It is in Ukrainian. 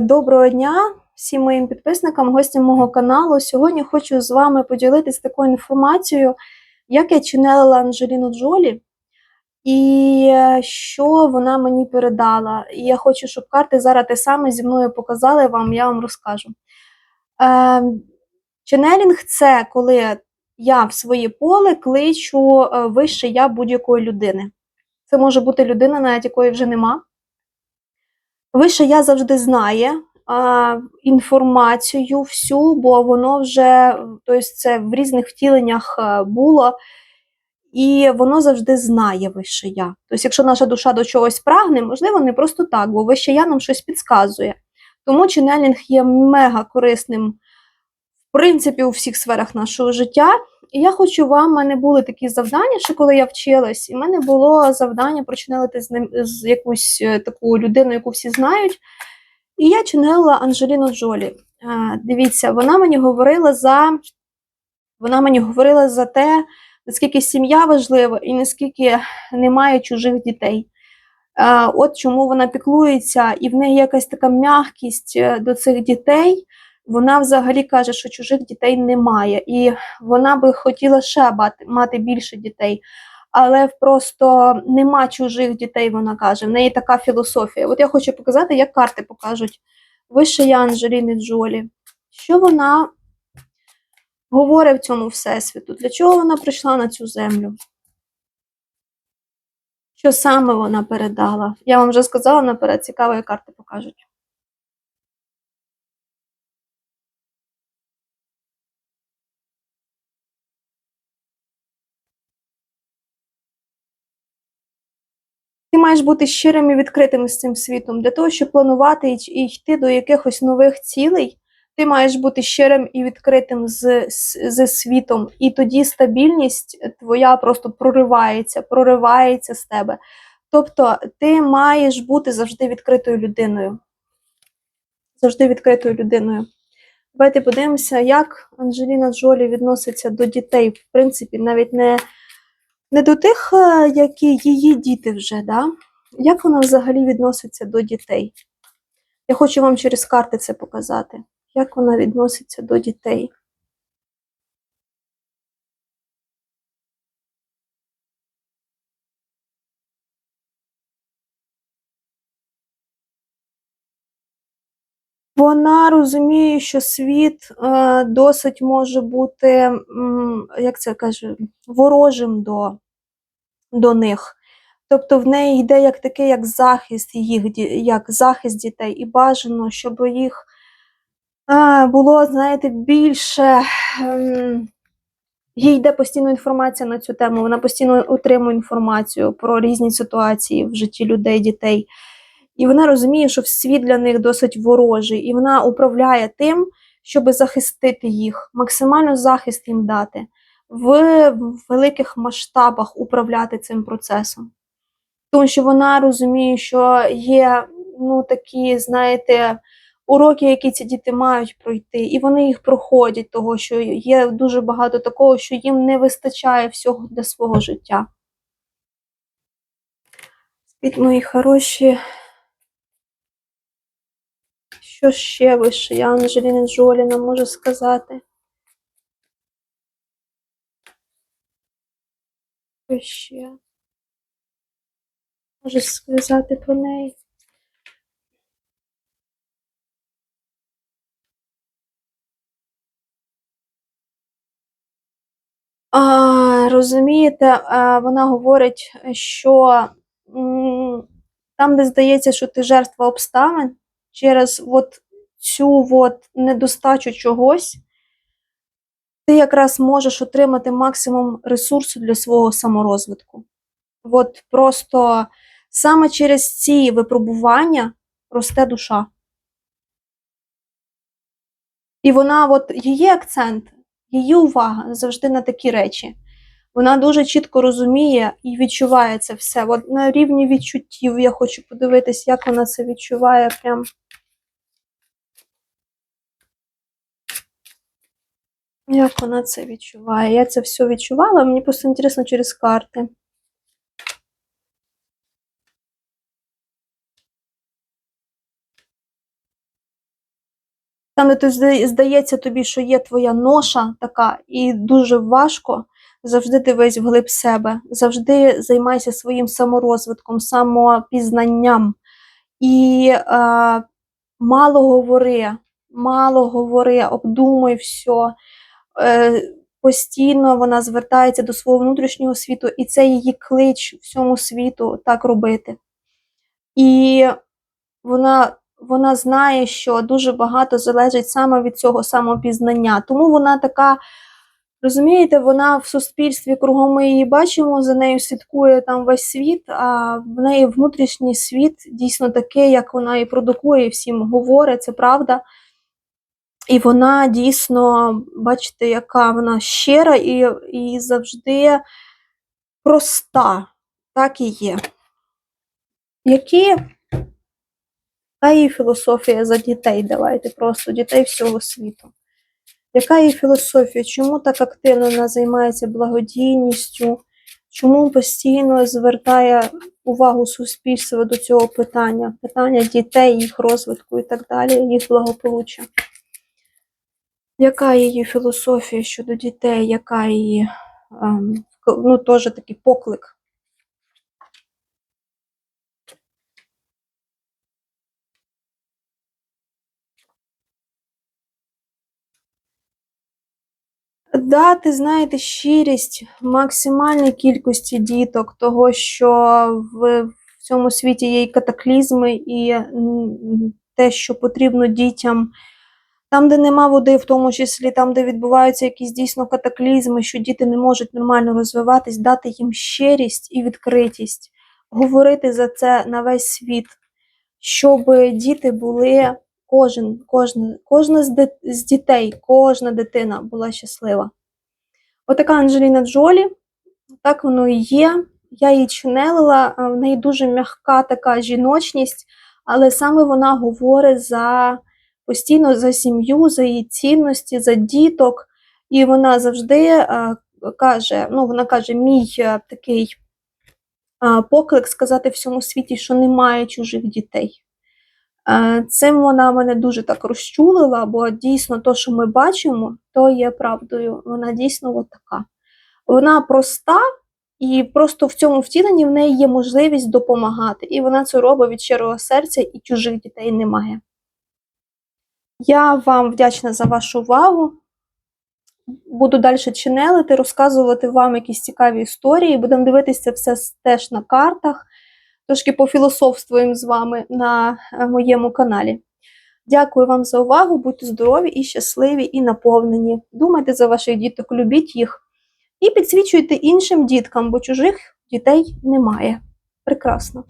Доброго дня всім моїм підписникам, гостям мого каналу. Сьогодні хочу з вами поділитися такою інформацією, як я чинела Анджеліну Джолі і е, що вона мені передала. І я хочу, щоб карти зараз те саме зі мною показали вам, я вам розкажу. Е, Ченелінг це коли я в своє поле кличу е, вище я будь-якої людини. Це може бути людина, навіть якої вже нема. Вище я завжди знає а, інформацію всю, бо воно вже тобто це в різних втіленнях було, і воно завжди знає вище я. Тобто, якщо наша душа до чогось прагне, можливо, не просто так, бо вище я нам щось підказує. Тому ченелінг є мега корисним, в принципі, у всіх сферах нашого життя. І я хочу вам, у мене були такі завдання, що коли я вчилась, і в мене було завдання прочинелити з ним з якусь е, таку людину, яку всі знають. І я чинила Анджеліну Джолі. А, дивіться, вона мені говорила за вона мені говорила за те, наскільки сім'я важлива і наскільки немає чужих дітей. А, от чому вона піклується, і в неї якась така м'якість е, до цих дітей. Вона взагалі каже, що чужих дітей немає, і вона би хотіла ще мати, більше дітей, але просто нема чужих дітей, вона каже. В неї така філософія. От я хочу показати, як карти покажуть вище я Анджеліни Джолі. Що вона говорить в цьому всесвіту? Для чого вона прийшла на цю землю? Що саме вона передала? Я вам вже сказала наперед, цікаво, як карти покажуть. Ти маєш бути щирим і відкритим з цим світом. Для того, щоб планувати і йти до якихось нових цілей, ти маєш бути щирим і відкритим з, з, з світом. І тоді стабільність твоя просто проривається, проривається з тебе. Тобто ти маєш бути завжди відкритою людиною. Завжди відкритою людиною. Давайте подивимося, як Анджеліна Джолі відноситься до дітей. В принципі, навіть не не до тих, е, які її діти вже, да? як вона взагалі відноситься до дітей. Я хочу вам через карти це показати, як вона відноситься до дітей. Вона розуміє, що світ е, досить може бути, як це каже, ворожим до, до них. Тобто в неї йде як такий, як захист їх, як захист дітей, і бажано, щоб їх е, було, знаєте, більше. Е, їй йде постійно інформація на цю тему, вона постійно отримує інформацію про різні ситуації в житті людей, дітей. І вона розуміє, що світ для них досить ворожий, і вона управляє тим, щоб захистити їх, максимально захист їм дати, в великих масштабах управляти цим процесом. Тому що вона розуміє, що є ну, такі, знаєте, уроки, які ці діти мають пройти, і вони їх проходять, того що є дуже багато такого, що їм не вистачає всього для свого життя. Спіть, мої хороші. Що ще вище я Анджеліна Джолі нам можу сказати? Що ще? Можу сказати про неї? А, Розумієте, вона говорить, що там, де здається, що ти жертва обставин через от цю от недостачу чогось, ти якраз можеш отримати максимум ресурсу для свого саморозвитку. От просто саме через ці випробування росте душа. І вона, от її акцент, її увага завжди на такі речі. Вона дуже чітко розуміє і відчуває це все. От на рівні відчуттів я хочу подивитись, як вона це відчуває прям. Як вона це відчуває? Я це все відчувала, мені просто інтересно через карти. там, де здається тобі, що є твоя ноша така, і дуже важко, завжди дивись вглиб себе, завжди займайся своїм саморозвитком, самопізнанням. І е, мало говори, мало говори, обдумуй все. Е, постійно вона звертається до свого внутрішнього світу, і це її клич всьому світу так робити. І вона, вона знає, що дуже багато залежить саме від цього самопізнання. Тому вона така, розумієте, вона в суспільстві кругом ми її бачимо, за нею слідкує там весь світ, а в неї внутрішній світ дійсно такий, як вона і продукує, і всім говорить, це правда. І вона дійсно, бачите, яка вона щира і, і завжди проста. Так і є. Які яка її філософія за дітей? Давайте просто дітей всього світу. Яка її філософія? Чому так активно вона займається благодійністю? Чому постійно звертає увагу суспільства до цього питання? Питання дітей, їх розвитку і так далі, їх благополуччя? Яка її філософія щодо дітей? Яка її ем, ну, теж такий поклик? Дати, знаєте, щирість максимальній кількості діток, того, що в, в цьому світі є і катаклізми, і те, що потрібно дітям, там, де нема води, в тому числі, там, де відбуваються якісь дійсно катаклізми, що діти не можуть нормально розвиватись, дати їм щирість і відкритість, говорити за це на весь світ, щоб діти були кожен, кожна, кожна з, з дітей, кожна дитина була щаслива. Отака Анджеліна Джолі, так воно і є. Я її ченелила, в неї дуже м'яка така жіночність, але саме вона говорить за постійно за сім'ю, за її цінності, за діток. І вона завжди е, каже: ну, вона каже, мій е, такий е, поклик сказати всьому світі, що немає чужих дітей. Е, Цим вона мене дуже так розчулила, бо дійсно то, що ми бачимо, то є правдою. Вона дійсно от така. Вона проста, і просто в цьому втіленні в неї є можливість допомагати. І вона це робить від щирого серця, і чужих дітей немає. Я вам вдячна за вашу увагу. Буду далі ченелити, розказувати вам якісь цікаві історії. Будемо дивитися все теж на картах. Трошки пофілософствуємо з вами на е, моєму каналі. Дякую вам за увагу, будьте здорові і щасливі, і наповнені. Думайте за ваших діток, любіть їх і підсвічуйте іншим діткам, бо чужих дітей немає. Прекрасно.